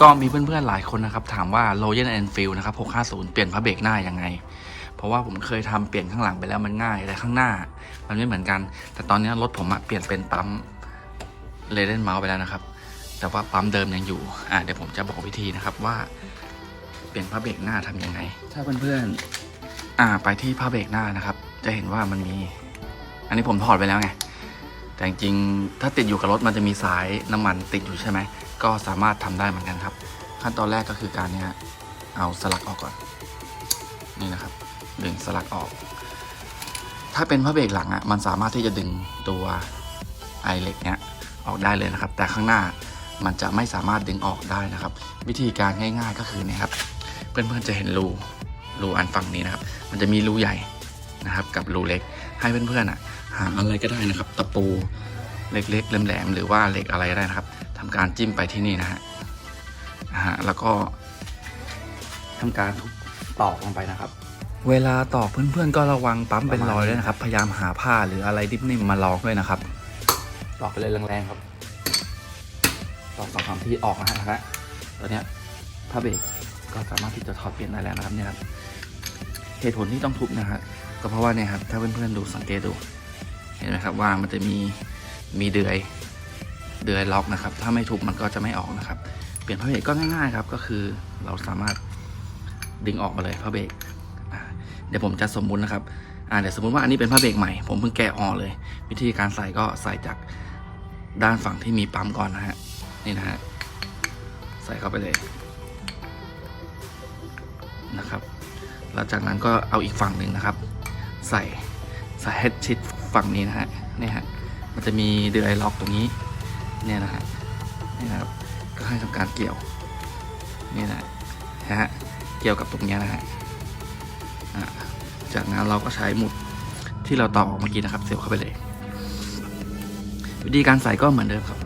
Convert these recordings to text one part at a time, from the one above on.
ก็มีเพื่อนๆหลายคนนะครับ ถามว่า Royal Enfield นะครับ 650 เปลี่ยนพระเบรกหน้ายังไง เพราะว่าผมเคยทำเปลี่ยนข้างหลังไปแล้วมันง่าย แต่ข้างหน้า มันไม่เหมือนกัน แต่ตอนนี้รถผมอะเปลี่ยนเป็นปั๊มเลเดนเมาส์ไปแล้วนะครับ แต่ว่าปั๊มเดิมยังอยู่ อะเดี๋ยวผมจะบอกวิธีนะครับว่า เปลี่ยนพระเบรกหน้าทำยังไง ถ้าเพื่อนๆ อ่า ไปที่พระเบรกหน้านะครับ จะเห็นว่ามันมี อันนี้ผมถอดไปแล้วไง แต่จริงๆถ้าติดอยู่กับรถมันจะมีสายน้ำมันติดอยู่ใช่ไหม ก็สามารถทำได้เหมือนกันครับ ขั้นตอนแรกก็คือการเนี้ยเอาสลักออกก่อน นี่นะครับ ดึงสลักออก ถ้าเป็นพระเบรกหลังอะ่ะมันสามารถที่จะดึงตัวไอเหล็กเนี้ยออกได้เลยนะครับ แต่ข้างหน้ามันจะไม่สามารถดึงออกได้นะครับ วิธีการง่าย ๆก็คือเนี่ยครับ เพื่อนๆจะเห็นรูรูอันฝั่งนี้นะครับ มันจะมีรูใหญ่นะครับ กับรูเล็กให้เพื่อนๆอะหาอะไรก็ได้นะครับ ตะปูเล็กๆแหลมๆหรือว่าเหล็กอะไรก็ได้นะครับ ทำการจิ้มไปที่นี่นะฮะอ่าฮะแล้วก็ทำการทุบตอกลงไปนะครับ เวลาตอกเพื่อนๆ ก็ระวังปั๊มเป็นรอยด้วยนะครับ พยายามหาผ้าหรืออะไรดิบนิ่มมาลองด้วยนะครับตอกไปเลยแรงๆครับตอกสองสามที่ออกนะฮะนะฮะตอนเนี้ยผ้าเบรกก็สามารถที่จะถอดเปลี่ยนได้แล้วนะครับเนี่ยครับเหตุผลที่ต้องทุบนะฮะก็เพราะว่าเนี่ยครับถ้าเพื่อนๆดูสังเกตดูเห็นไหมครับว่ามันจะมีมีเดือย เดือยล็อกนะครับ ถ้าไม่ทุบมันก็จะไม่ออกนะครับ เปลี่ยนพระเบรกก็ง่ายๆครับก็คือเราสามารถดึงออกมาเลยพระเบรกเดี๋ยวผมจะสมมุตินะครับเดี๋ยวสมมุติว่าอันนี้เป็นพระเบรกใหม่ผมเพิ่งแกะออกเลย วิธีการใส่ก็ใส่จากด้านฝั่งที่มีปั๊มก่อนนะฮะนี่นะฮะใส่เข้าไปเลยนะครับแล้วจากนั้นก็เอาอีกฝั่งหนึ่งนะครับ ใส่ใส่ให้ชิดฝั่งนี้นะฮะนี่ฮะมันจะมีเดือยล็อกตรงนี้ เนี่ยนะฮะนี่นะครับก็ให้ทำการเกี่ยวนี่นะฮะเกี่ยวกับตรงนี้นะฮะจากนั้นเราก็ใช้หมุดที่เราต่อออกเมื่อกี้นะครับ เสียบเข้าไปเลย วิธีการใส่ก็เหมือนเดิมครับ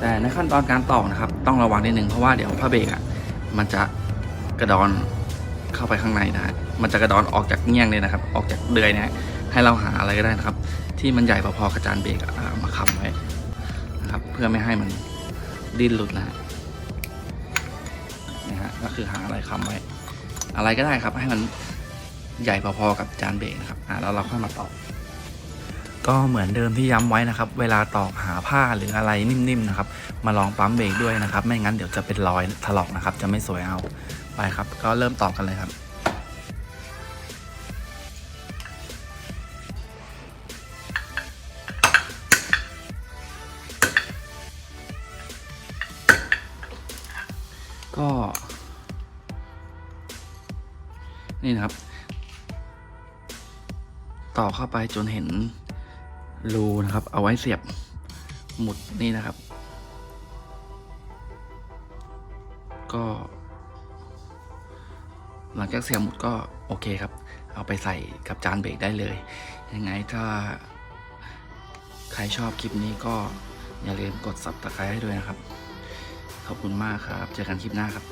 แต่ในขั้นตอนการต่อนะครับ ต้องระวังนิดนึงเพราะว่าเดี๋ยวผ้าเบรกอะมันจะกระดอนเข้าไปข้างในนะฮะมันจะกระดอนออกจากเงี้ยงเลยนะครับ ออกจากเดือยเนะ ให้เราหาอะไรก็ได้นะครับ ที่มันใหญ่พอๆกับจานเบรกมาค้ำไว้นะครับ เพื่อไม่ให้มันดิ้นหลุดนะฮะนะฮะก็คือหาอะไรค้ำไว้ อะไรก็ได้ครับ ให้มันใหญ่พอๆกับจานเบรกนะครับอ่าแล้วเราค่อยมาตอกก็เหมือนเดิมที่ย้ำไว้นะครับ เวลาตอกหาผ้าหรืออะไรนิ่มๆนะครับ มาลองปั๊มเบรกด้วยนะครับ ไม่งั้นเดี๋ยวจะเป็นรอยถลอกนะครับ จะไม่สวยเอาไปครับ ก็เริ่มตอกกันเลยครับ ก็ นี่นะครับ ต่อเข้าไปจนเห็นรูนะครับ เอาไว้เสียบหมุดนี่นะครับ ก็ หลังจากเสียบหมุดก็โอเคครับ เอาไปใส่กับจานเบรกได้เลย ยังไงถ้าใครชอบคลิปนี้ก็อย่าลืมกด subscribe ให้ด้วยนะครับ ขอบคุณมากครับ เจอกันคลิปหน้าครับ